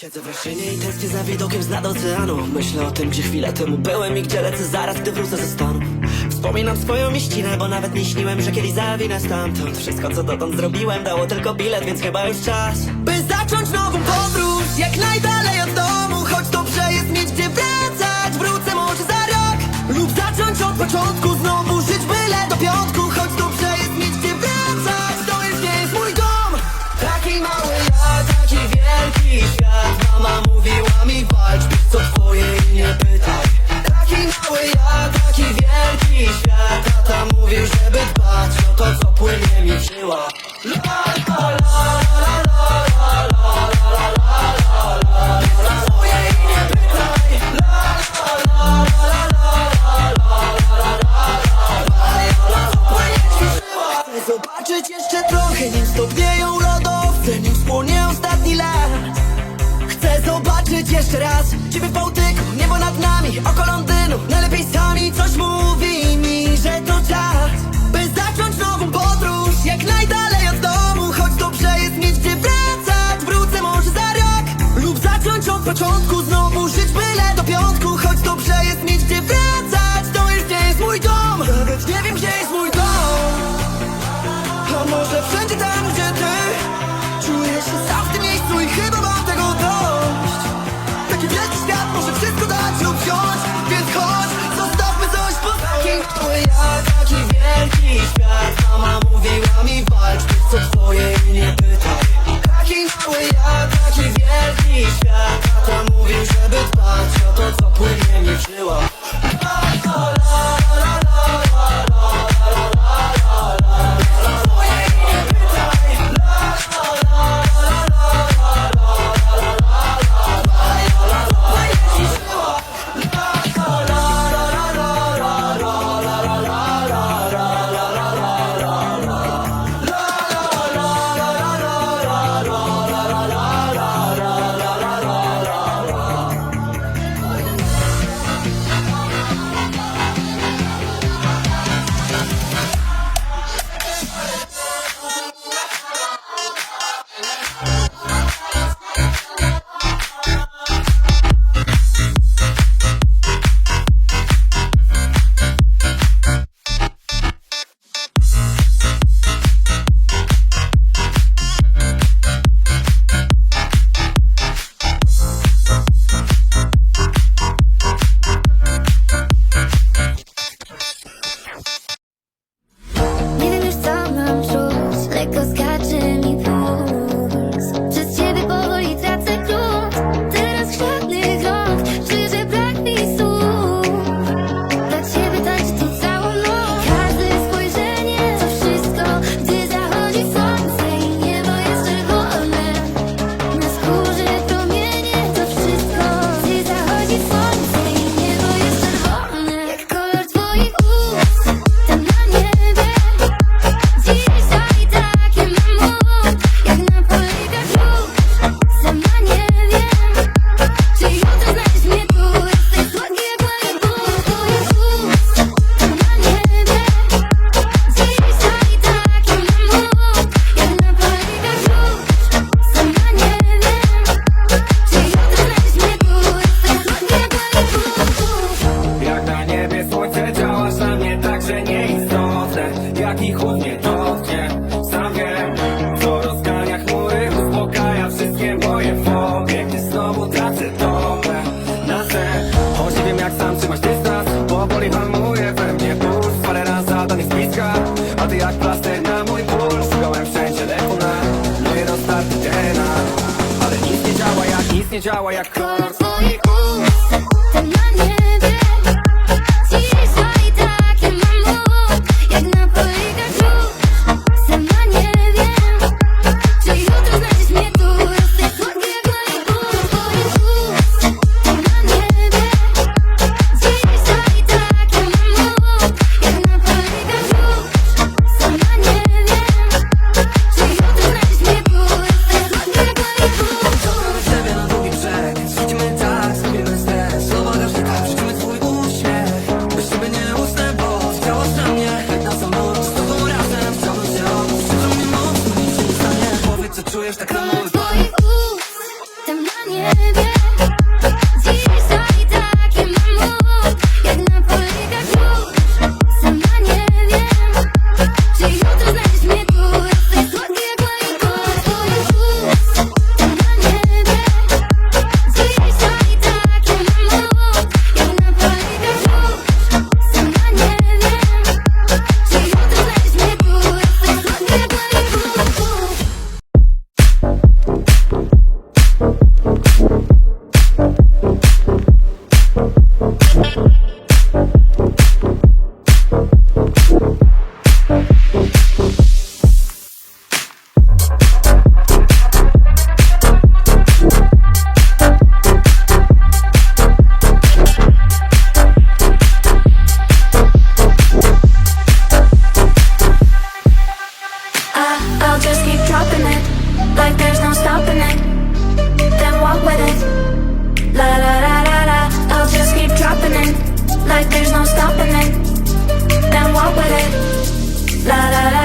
Siedzę w Raszynie i tęsknię za widokiem z nad oceanu. Myślę o tym, gdzie chwilę temu byłem i gdzie lecę zaraz, gdy wrócę ze stanu. Wspominam swoją mieścinę, bo nawet nie śniłem, że kiedyś zawinę stamtąd. Wszystko co dotąd zrobiłem dało tylko bilet, więc chyba już czas. By zacząć nową podróż, jak najdalej od domu. Choć dobrze jest mieć gdzie wracać, wrócę może za rok. Lub zacząć od początku znowu. oko Londynu Najlepiej sami coś mówić me. że nieistotne Jak ich chłód nie dotknie. Sam wiem, co rozgania chmury Uspokaja wszystkie moje fobie Gdy znowu tracę dobre na sen Choć nie wiem jak sam trzymać dystans Powoli hamuje we mnie puls. Parę razy zadanych z bliska A ty jak plaster na mój ból. Szukałem wszędzie leku na Moje rozdarty Ale nic nie działa jak, nic nie działa jak kolor twoich ust To nie Like there's no stopping it. Then what with it? La la la.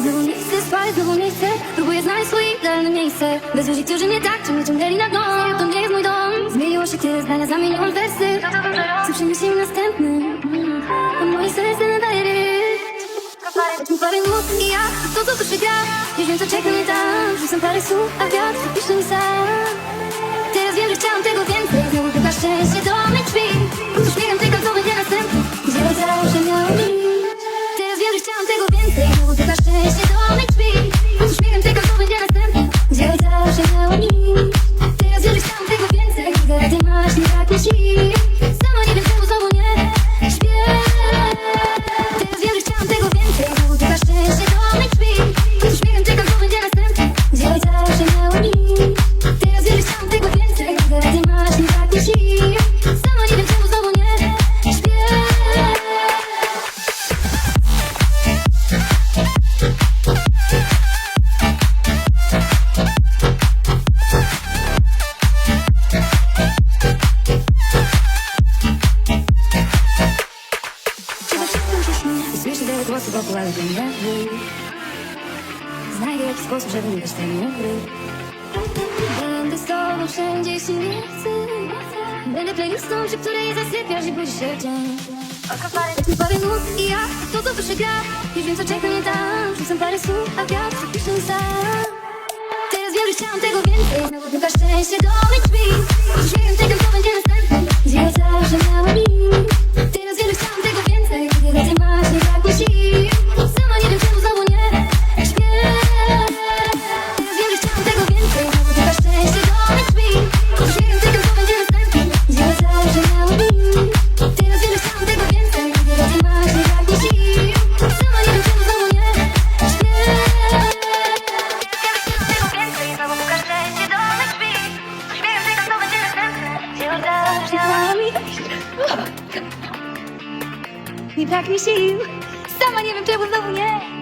Znowu nie chcę spać, znowu nie chcę. Próbuję znaleźć swoje idealne miejsce. Bez ludzi, którzy mnie tak czy ciągnęli na dno. To nie jest mój dom. Zmieniło się tyle zdania, zamieniłam wersy. Co przyniesie mi następny A moje serce nadaje rytm. Parę mózg i ja, to co tu się gra. Już wiem, co czeka mnie tam. Rzucam parę słów, a wiatr pisze mi sam. Będę playlistą, przy której zasypiasz i budzi się dzień. Jak mi parę nut i ja, to co wyszedł ja Nie wiem co czeka mnie tam, rzucam parę słów, a wiatr zapiszę sam. Teraz wiem, że chciałam tego więcej. Znowu tylko szczęście do mych drzwi Już wiem tego, co będzie następnym Gdzie ja zawsze miałem nic Nie brak mi sił, sama nie wiem czemu znowu nie.